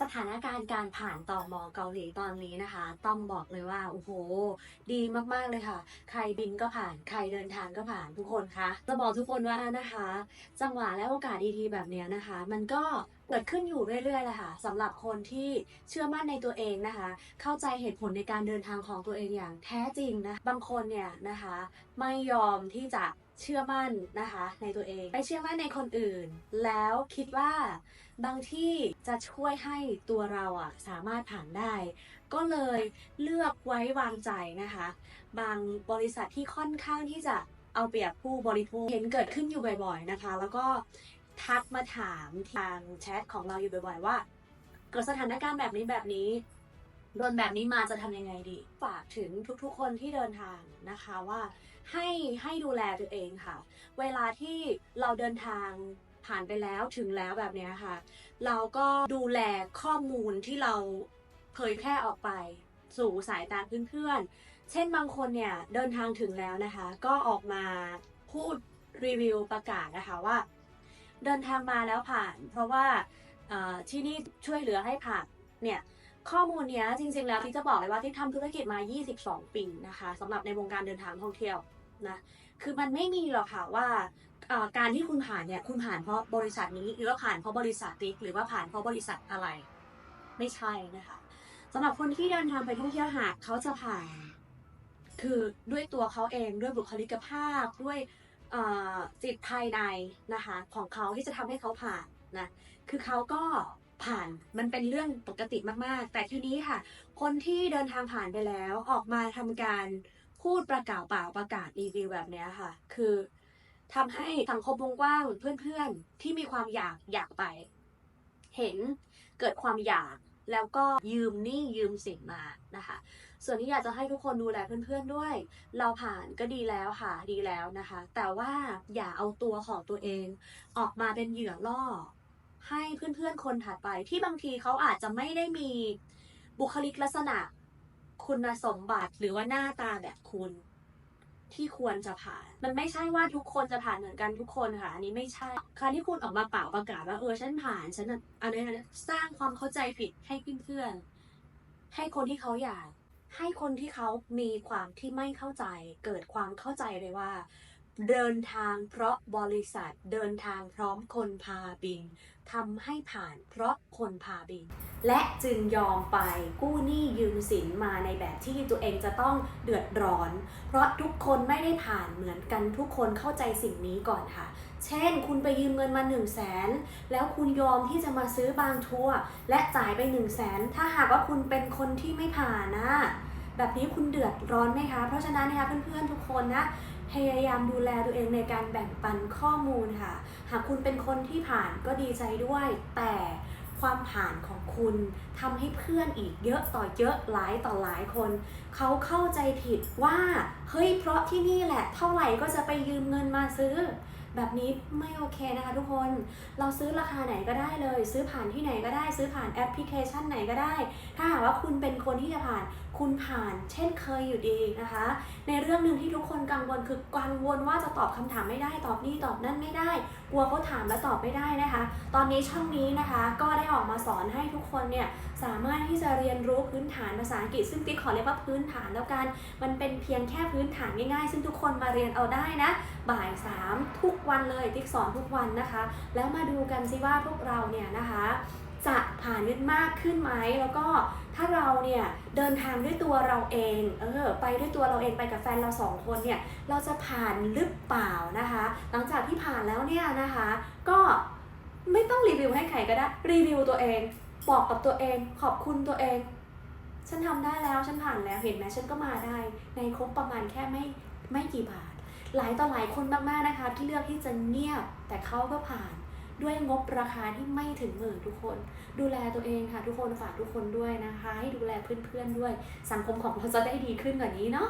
สถานการณ์การผ่านต่อมอเกาหลีตอนนี้นะคะ ต้องบอกเลยว่า โอ้โห ดีมากๆเลยค่ะ ใครบินก็ผ่าน ใครเดินทางก็ผ่านทุกคนคะจะบอกทุกคนว่านะคะ จังหวะและโอกาสดีๆแบบเนี้ยนะคะ มันก็ เกิดขึ้นอยู่เรื่อยๆแหละค่ะสำหรับคนที่เชื่อมั่นในตัวเองนะคะ เข้าใจเหตุผลในการเดินทางของตัวเองอย่างแท้จริงนะบางคนเนี่ยนะคะไม่ยอมที่จะเชื่อมั่นนะคะในตัวเองไปเชื่อมั่นในคนอื่น แล้วคิดว่าบางที่จะช่วยให้ตัวเราอะสามารถผ่านได้ ก็เลยเลือกไว้วางใจนะคะ บางบริษัทที่ค่อนข้างที่จะเอาเปรียบผู้บริโภคเห็นเกิดขึ้นอยู่บ่อย ๆนะคะ แล้วก็ ทักมาถามทางแชทของเราอยู่บ่อยๆว่า เกิดสถานการณ์แบบนี้แบบนี้โดนแบบนี้มาจะทำยังไงดี ฝากถึงทุกๆคนที่เดินทางนะคะว่าให้ให้ดูแลตัวเองค่ะ เวลาที่เราเดินทางผ่านไปแล้วถึงแล้วแบบนี้ค่ะ เราก็ดูแลข้อมูลที่เราเผยแพร่ออกไป สู่สายตาเพื่อนๆ เช่นบางคนเนี่ยเดินทางถึงแล้วนะคะ ก็ออกมาพูดรีวิวประกาศนะคะว่า เดินทางมาแล้วผ่าน เพราะว่าที่นี่ช่วยเหลือให้ผ่านเนี่ยข้อมูลเนี้ยจริงๆแล้วที่จะบอกเลยว่าที่ทำธุรกิจมา 22 ปีนะคะสำหรับในวงการเดินทางท่องเที่ยวนะคือมันไม่มีหรอกค่ะว่าการที่คุณผ่านเนี่ยคุณผ่านเพราะบริษัทนี้หรือว่าผ่านเพราะบริษัทติ๊กหรือว่าผ่านเพราะบริษัทอะไร ไม่ใช่นะคะสำหรับคนที่เดินทางไปท่องเที่ยวหากเขาจะผ่าน คือด้วยตัวเขาเองด้วยบุคลิกภาพด้วย จิตภายในนะคะของเขาที่จะทำให้เขาผ่านนะคือเขาก็ผ่านมันเป็นเรื่องปกติมากๆ แต่ทีนี้ค่ะ คนที่เดินทางผ่านไปแล้วออกมาทำการพูดประกาศเปล่าประกาศรีวิวแบบเนี้ยค่ะ คือทำให้สังคมวงกว้างเพื่อนๆที่มีความอยากอยากไป เห็นเกิดความอยาก แล้วก็ยืมหนี้ยืมสินมานะคะ ส่วนที่อยากจะให้ทุกคนดูแลเพื่อนๆด้วย เราผ่านก็ดีแล้วค่ะดีแล้วนะคะ แต่ว่าอย่าเอาตัวของตัวเอง ออกมาเป็นเหยื่อล่อ ให้เพื่อนๆคนถัดไป ที่บางทีเขาอาจจะไม่ได้มีบุคลิกลักษณะ คุณสมบัติหรือว่าหน้าตาแบบคุณ ที่ควรจะผ่าน มันไม่ใช่ว่าทุกคนจะผ่านเหมือนกันทุกคนค่ะ อันนี้ไม่ใช่ การที่คุณออกมาเป่าประกาศว่าเออฉันผ่านฉันน่ะอันนี้สร้างความเข้าใจผิดให้เพื่อนๆให้คนที่เขาอยาก ให้คนที่เขามีความที่ไม่เข้าใจ เกิดความเข้าใจเลยว่า เดินทางเพราะบริษัทเดินทางพร้อมคนพาบินทำให้ผ่านเพราะคนพาบิน และจึงยอมไปกู้หนี้ยืมสินมาในแบบที่ตัวเองจะต้องเดือดร้อน เพราะทุกคนไม่ได้ผ่านเหมือนกันทุกคนเข้าใจสิ่งนี้ก่อนค่ะ เช่น คุณไปยืมเงินมา 1 0 0 0 0แสนแล้วคุณยอมที่จะมาซื้อบางทัวร์และจ่ายไป 1 0 0 0 0แสนถ้าหากว่าคุณเป็นคนที่ไม่ผ่านนะแบบนี้คุณเดือดร้อนไหมคะ เพราะฉะนั้นนะคะเพื่อนๆทุกคนนะ พยายามดูแลตัวเองในการแบ่งปันข้อมูลค่ะ หากคุณเป็นคนที่ผ่านก็ดีใจด้วย แต่ความผ่านของคุณทำให้เพื่อนอีกเยอะต่อเยอะหลายต่อหลายคน เขาเข้าใจผิดว่า เฮ้ยเพราะที่นี่แหละ เท่าไหร่ก็จะไปยืมเงินมาซื้อ แบบนี้ไม่โอเคนะคะทุกคน เราซื้อราคาไหนก็ได้เลย ซื้อผ่านที่ไหนก็ได้ ซื้อผ่านแอปพลิเคชันไหนก็ได้ ถ้าหากว่าคุณเป็นคนที่จะผ่านคุณผ่านเช่นเคยอยู่ดีนะคะ ในเรื่องหนึ่งที่ทุกคนกังวลคือกังวลว่าจะตอบคำถามไม่ได้ตอบนี่ตอบนั่นไม่ได้ กลัวเขาถามแล้วตอบไม่ได้นะคะ ตอนนี้ช่องนี้นะคะ ก็ได้ออกมาสอนให้ทุกคนเนี่ยสามารถที่จะเรียนรู้พื้นฐานภาษาอังกฤษ ซึ่งติ๊กขอเรียกว่าพื้นฐานแล้วกัน มันเป็นเพียงแค่พื้นฐานง่ายๆ ซึ่งทุกคนมาเรียนเอาได้นะ บ่ายสามทุกวันเลยติ๊กสอนทุกวันนะคะ แล้วมาดูกันสิว่าพวกเราเนี่ยนะคะจะผ่านกันมากขึ้นไหมแล้วก็ถ้าเราเนี่ยเดินทางด้วยตัวเราเองเออไปด้วยตัวเราเองไปกับแฟนเราสองคนเนี่ยเราจะผ่านหรือเปล่านะคะ หลังจากที่ผ่านแล้วเนี่ยนะคะ ก็ไม่ต้องรีวิวให้ใครก็ได้รีวิวตัวเอง บอกกับตัวเองขอบคุณตัวเอง ฉันทำได้แล้วฉันผ่านแล้วเห็นไหมฉันก็มาได้ ในครบประมาณแค่ไม่ไม่กี่บาท หลายต่อหลายคนมากๆนะคะ ที่เลือกที่จะเงียบแต่เขาก็ผ่านด้วยงบราคาที่ไม่ถึงหมื่นทุกคน ดูแลตัวเองค่ะ ทุกคนฝากทุกคนด้วยนะคะ ให้ดูแลเพื่อนๆด้วย สังคมของเราจะได้ดีขึ้นกว่านี้เนาะ